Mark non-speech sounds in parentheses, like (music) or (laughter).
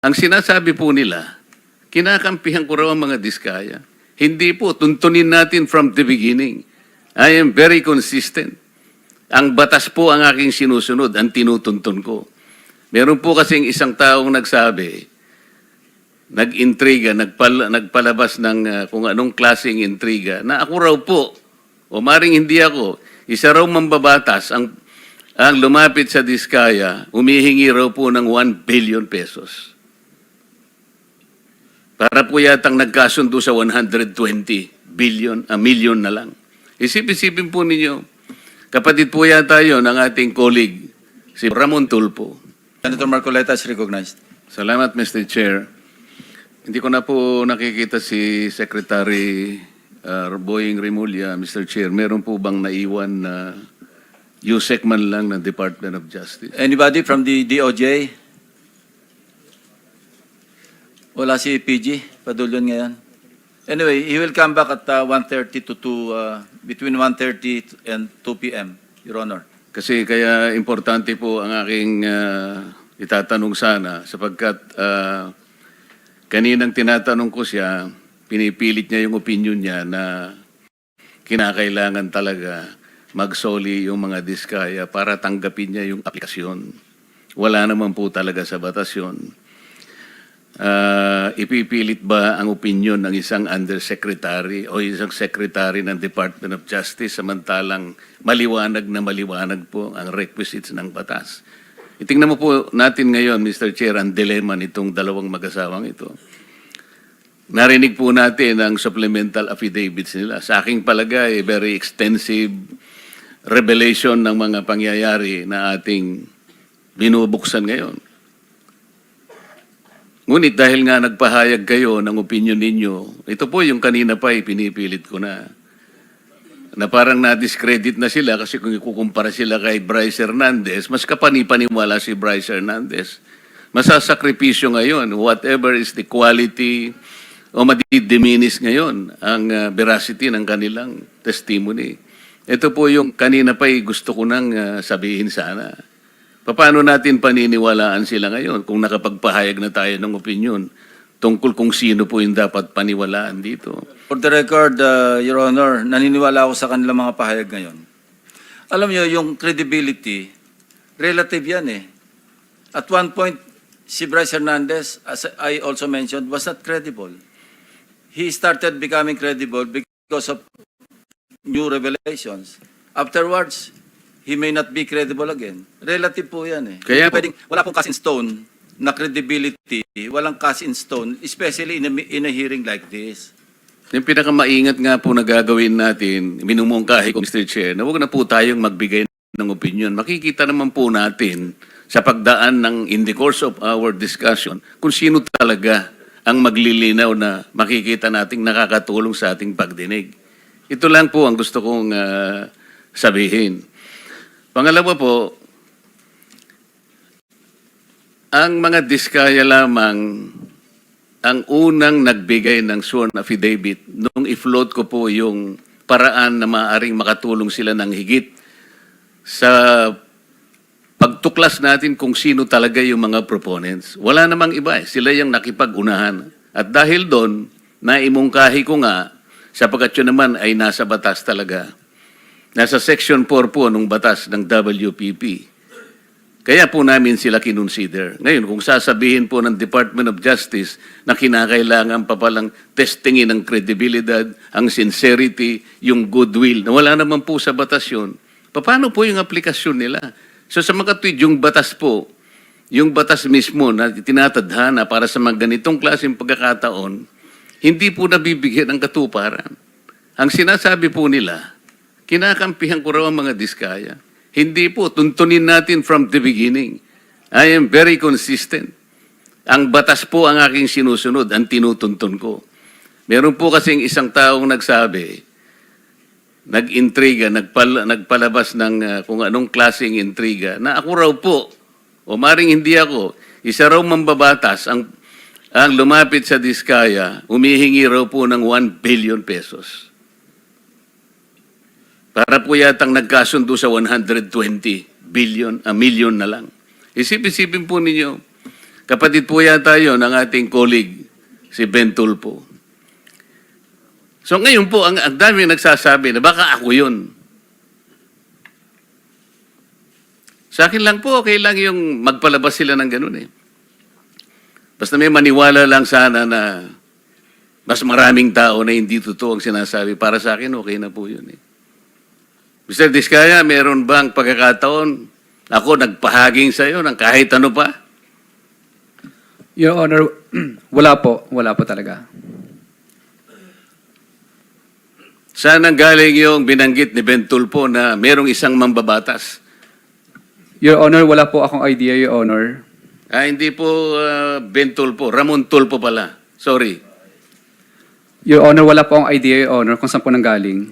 Ang sinasabi po nila, kinakampihan ko raw ang mga diskaya. Hindi po, tuntunin natin from the beginning. I am very consistent. Ang batas po ang aking sinusunod, ang tinutuntun ko. Meron po kasing isang taong nagsabi, nag-intriga, nagpal, nagpalabas ng ah, kung anong klaseng intriga, na ako raw po, o maring hindi ako, isa raw mambabatas ang, ang lumapit sa Diskaya, humihingi raw po ng 1 billion pesos. Para po yatang nagkasundo sa 120 billion, a million na lang. Isip-isipin po ninyo, kapatid po yata yun ng ating colleague, si Ramon Tulpo. Senator Marcoleta is recognized. Salamat, Mr. Chair. Hindi ko na po nakikita si Secretary uh, Boying Remulla, Mr. Chair. Meron po bang naiwan na USEC man lang ng Department of Justice? Anybody from the DOJ? Wala si PG, Padulyon ngayon. Anyway, he will come back at uh, 1.30 to 2, uh, between 1.30 and 2 p.m., Your Honor. Kasi kaya importante po ang aking ah, itatanong sana sapagkat ah, kaninang tinatanong ko siya, pinipilit niya yung opinion niya na kinakailangan talaga magsoli yung mga diskaya para tanggapin niya yung aplikasyon. Wala naman po talaga sa batas yun. Ah, ipipilit ba ang opinion ng isang undersecretary o isang secretary ng Department of Justice samantalang maliwanag na maliwanag po ang requisites ng batas? Itingnan mo po natin ngayon, Mr. Chair, ang dilemma nitong dalawang mag-asawang ito. Narinig po natin ang supplemental affidavits nila. Sa aking palagay, very extensive revelation ng mga pangyayari na ating binubuksan ngayon. Ngunit dahil nga nagpahayag kayo ng opinion ninyo, ito po yung kanina pa ipinipilit ko na na parang na-discredit na sila kasi kung ikukumpara sila kay Bryce Hernandez, mas kapanipaniwala si Bryce Hernandez. Masasakripisyo ngayon, whatever is the quality o madidiminis ngayon ang uh, veracity ng kanilang testimony. Ito po yung kanina pa gusto ko nang uh, sabihin sana. Paano natin paniniwalaan sila ngayon kung nakapagpahayag na tayo ng opinion tungkol kung sino po yung dapat paniwalaan dito? For the record, uh, Your Honor, naniniwala ako sa kanilang mga pahayag ngayon. Alam niyo, yung credibility, relative yan eh. At one point, si Bryce Hernandez, as I also mentioned, was not credible. He started becoming credible because of new revelations. Afterwards, he may not be credible again. Relative po yan eh. Kaya Hindi pwedeng, wala pong cast in stone na credibility, walang cast in stone, especially in a, in a hearing like this. Yung pinakamaingat nga po na gagawin natin, minumungkahi ko, Mr. Chair, na huwag na po tayong magbigay ng opinion. Makikita naman po natin sa pagdaan ng in the course of our discussion kung sino talaga ang maglilinaw na makikita nating nakakatulong sa ating pagdinig. Ito lang po ang gusto kong ah, sabihin. Pangalawa po, ang mga diskaya lamang ang unang nagbigay ng sworn affidavit nung i-float ko po yung paraan na maaaring makatulong sila ng higit sa pagtuklas natin kung sino talaga yung mga proponents. Wala namang iba eh. Sila yung nakipag-unahan. At dahil doon, naimungkahi ko nga, sapagkat yun naman ay nasa batas talaga. Nasa section 4 po nung batas ng WPP. Kaya po namin sila kinonsider. Ngayon, kung sasabihin po ng Department of Justice na kinakailangan pa palang testingin ang kredibilidad, ang sincerity, yung goodwill, na wala naman po sa batas yun, paano po yung aplikasyon nila? So sa mga tweet, yung batas po, yung batas mismo na tinatadhana para sa mga ganitong klaseng pagkakataon, hindi po nabibigyan ng katuparan. Ang sinasabi po nila, kinakampihan ko raw ang mga diskaya. Hindi po, tuntunin natin from the beginning. I am very consistent. Ang batas po ang aking sinusunod, ang tinutuntun ko. Meron po kasing isang taong nagsabi, nag-intriga, nagpal, nagpalabas ng ah, kung anong klaseng intriga, na ako raw po, o maring hindi ako, isa raw mambabatas ang, ang lumapit sa Diskaya, humihingi raw po ng 1 billion pesos. Para po yatang nagkasundo sa 120 billion, a million na lang. Isip-isipin po ninyo, Kapatid po yata yun ng ating colleague, si Ben Tulpo. So ngayon po, ang, ang dami nagsasabi na baka ako yun. Sa akin lang po, okay lang yung magpalabas sila ng ganun eh. Basta may maniwala lang sana na mas maraming tao na hindi totoo ang sinasabi. Para sa akin, okay na po yun eh. Mr. Diskaya, meron bang pagkakataon ako nagpahaging sa iyo ng kahit ano pa? Your Honor, (clears throat) wala po. Wala po talaga. Saan ang galing yung binanggit ni Ben Tulpo na merong isang mambabatas? Your Honor, wala po akong idea, Your Honor. Ah, hindi po ah, Ben Tulpo, Ramon Tulpo pala. Sorry. Your Honor, wala po akong idea, Your Honor, kung saan po nanggaling.